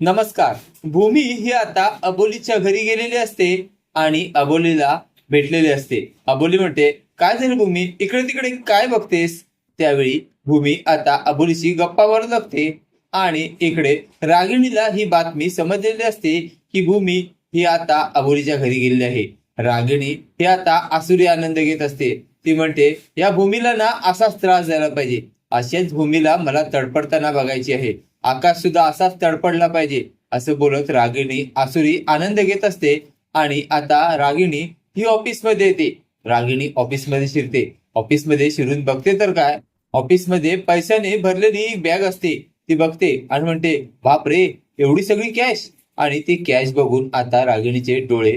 नमस्कार. भूमी ही आता अबोलीच्या घरी गेलेली असते आणि अबोलीला भेटलेली असते. अबोली म्हणते काय झालं भूमी? इकडे तिकडे काय बघतेस? त्यावेळी भूमी आता अबोलीशी गप्पा मारू लागते आणि इकडे रागिणीला ही बातमी समजलेली असते की भूमी ही आता अबोलीच्या घरी गेलेली आहे. रागिणी ही आता आसुरी आनंद घेत असते. ती म्हणते या भूमीला ना असाच त्रास झाला पाहिजे. अशाच भूमीला मला तडपडताना बघायची आहे. आकाश सुद्धा असाच तडपडला पाहिजे असं बोलत रागिणी आसुरी आनंद घेत असते आणि आता रागिणी ही ऑफिसमध्ये येते. रागिणी ऑफिसमध्ये शिरते. ऑफिसमध्ये शिरून बघते तर काय? ऑफिसमध्ये पैशाने भरलेली एक बॅग असते. ती बघते आणि म्हणते बाप रे एवढी सगळी कॅश? आणि ती कॅश बघून आता रागिणीचे डोळे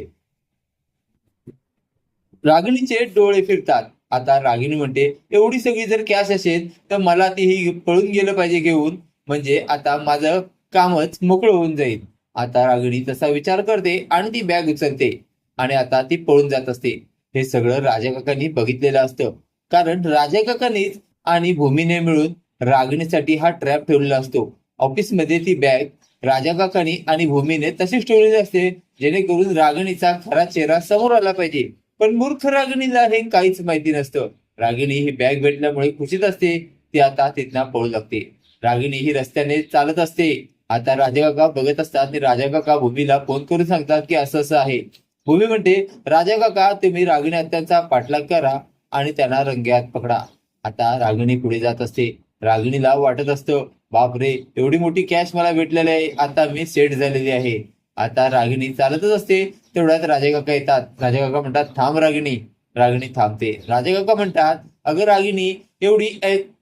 रागिणीचे डोळे फिरतात. आता रागिणी म्हणते एवढी सगळी जर कॅश असेल तर मला ती ही पळून गेलं पाहिजे घेऊन. म्हणजे आता माझं कामच मोकळं होऊन जाईल. आता रागिणी तसा विचार करते आणि ती बॅग उचलते आणि आता ती पळून जात असते. हे सगळं राजा काकांनी बघितलेलं असतं. कारण राजा काकांनीच आणि भूमीने मिळून रागिणीसाठी हा ट्रॅप ठेवलेला असतो. ऑफिसमध्ये ती बॅग राजा काकांनी आणि भूमीने तशीच ठेवलेली असते. जेणेकरून रागिणीचा खरा चेहरा समोर आला पाहिजे. पण मूर्ख रागिणीला हे काहीच माहिती नसतं. रागिणी ही बॅग भेटल्यामुळे खुशीत असते. ती आता तिथनं पळू लागते. रागिणी ही रस्त्याने चालत असते. आता राजा काका बघत असतात आणि राजा काका भूमीला फोन करून सांगतात की असं असं आहे. भूमी म्हणते राजा काका तुम्ही रागिणी आत्यांचा पाठलाग करा आणि त्यांना रंग्यात पकडा. आता रागिणी पुढे जात असते. रागिणीला वाटत असतं बापरे एवढी मोठी कॅश मला भेटलेली आहे. आता मी सेट झालेली आहे. आता रागिणी चालतच असते. तेवढ्यात राजा काका येतात. राजा काका म्हणतात थांब रागिणी. रागिणी थांबते. राजा काका म्हणतात अगं रागिणी एवढी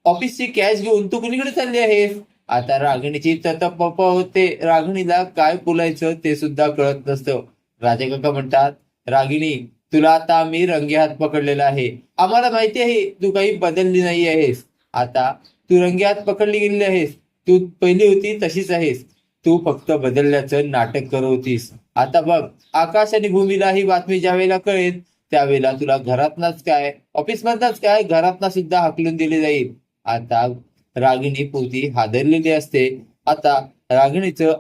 ऑफिसची कॅश घेऊन तू कुणीकडे चालली आहेस? आता रागिणीची ततपप होते. रागिणीला काय बोलायचं ते सुद्धा कळत नसतं. राजे काका म्हणतात रागिणी तुला आता आम्ही रंगे हात पकडलेला आहे. आम्हाला माहिती आहे तू काही बदलली नाही आहेस. आता तू रंगे हात पकडली गेलेली आहेस. तू पहिली होती तशीच आहेस. तू फक्त बदलल्याचं नाटक करत होतीस. आता बघ आकाश आणि भूमीला ही बातमी ज्या वेळेला कळेल त्यावेळेला तुला घरातनच काय ऑफिसमधनच काय घरातनं सुद्धा हाकलून दिले जाईल. आता रागिणी पोती हादरलेली असते. आता रागिणीचं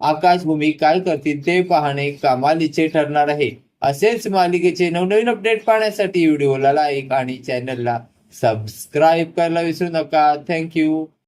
आकाशभूमी काय करतील ते पाहणे कमालीचे ठरणार आहे. असेच मालिकेचे नवनवीन अपडेट पाहण्यासाठी व्हिडिओला लाईक आणि चॅनलला सबस्क्राईब करायला विसरू नका. थँक्यू